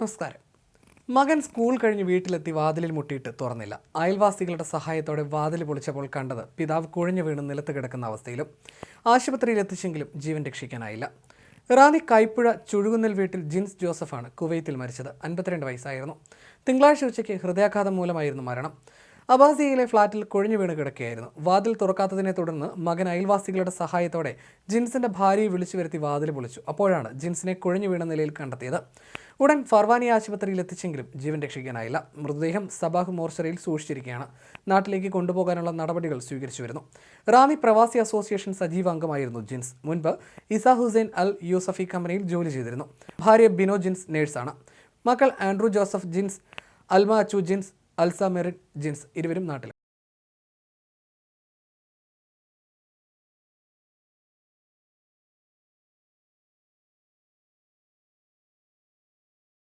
നമസ്കാരം. മകൻ സ്കൂൾ കഴിഞ്ഞ് വീട്ടിലെത്തി വാതിലിൽ മുട്ടിയിട്ട് തുറന്നില്ല. അയൽവാസികളുടെ സഹായത്തോടെ വാതിൽ പൊളിച്ചപ്പോൾ കണ്ടത് പിതാവ് കുഴഞ്ഞു വീണ് നിലത്ത് കിടക്കുന്ന അവസ്ഥയിലും ആശുപത്രിയിൽ എത്തിച്ചെങ്കിലും ജീവൻ രക്ഷിക്കാനായില്ല. റാന്നി കൈപ്പുഴ ചുഴുകുന്നൽ വീട്ടിൽ ജിൻസ് ജോസഫാണ് കുവൈത്തിൽ മരിച്ചത്. അൻപത്തിരണ്ട് വയസ്സായിരുന്നു. തിങ്കളാഴ്ച ഉച്ചയ്ക്ക് ഹൃദയാഘാതം മൂലമായിരുന്നു മരണം. അബാസിയയിലെ ഫ്ളാറ്റിൽ കുഴഞ്ഞു വീണ് കിടക്കുകയായിരുന്നു. വാതിൽ തുറക്കാത്തതിനെ തുടർന്ന് മകൻ അയൽവാസികളുടെ സഹായത്തോടെ ജിൻസിന്റെ ഭാര്യയെ വിളിച്ചു വരുത്തി വാതിൽ പൊളിച്ചു. അപ്പോഴാണ് ജിൻസിനെ കുഴഞ്ഞു വീണ നിലയിൽ കണ്ടെത്തിയത്. ഉടൻ ഫർവാനി ആശുപത്രിയിൽ എത്തിച്ചെങ്കിലും ജീവൻ രക്ഷിക്കാനായില്ല. മൃതദേഹം സബാഹ് മോർച്ചറിയിൽ സൂക്ഷിച്ചിരിക്കുകയാണ്. നാട്ടിലേക്ക് കൊണ്ടുപോകാനുള്ള നടപടികൾ സ്വീകരിച്ചു വരുന്നു. റാമി പ്രവാസി അസോസിയേഷൻ സജീവ അംഗമായിരുന്നു ജിൻസ്. മുൻപ് ഇസാ ഹുസൈൻ അൽ യൂസഫി കമ്പനിയിൽ ജോലി ചെയ്തിരുന്നു. ഭാര്യ ബിനോ ജിൻസ് നേഴ്സാണ്. മക്കൾ ആൻഡ്രൂ ജോസഫ് ജിൻസ് അൽമ അച്ചു ജിൻസ് അൽസ ജിൻസ് ഇരുവരും നാട്ടിൽ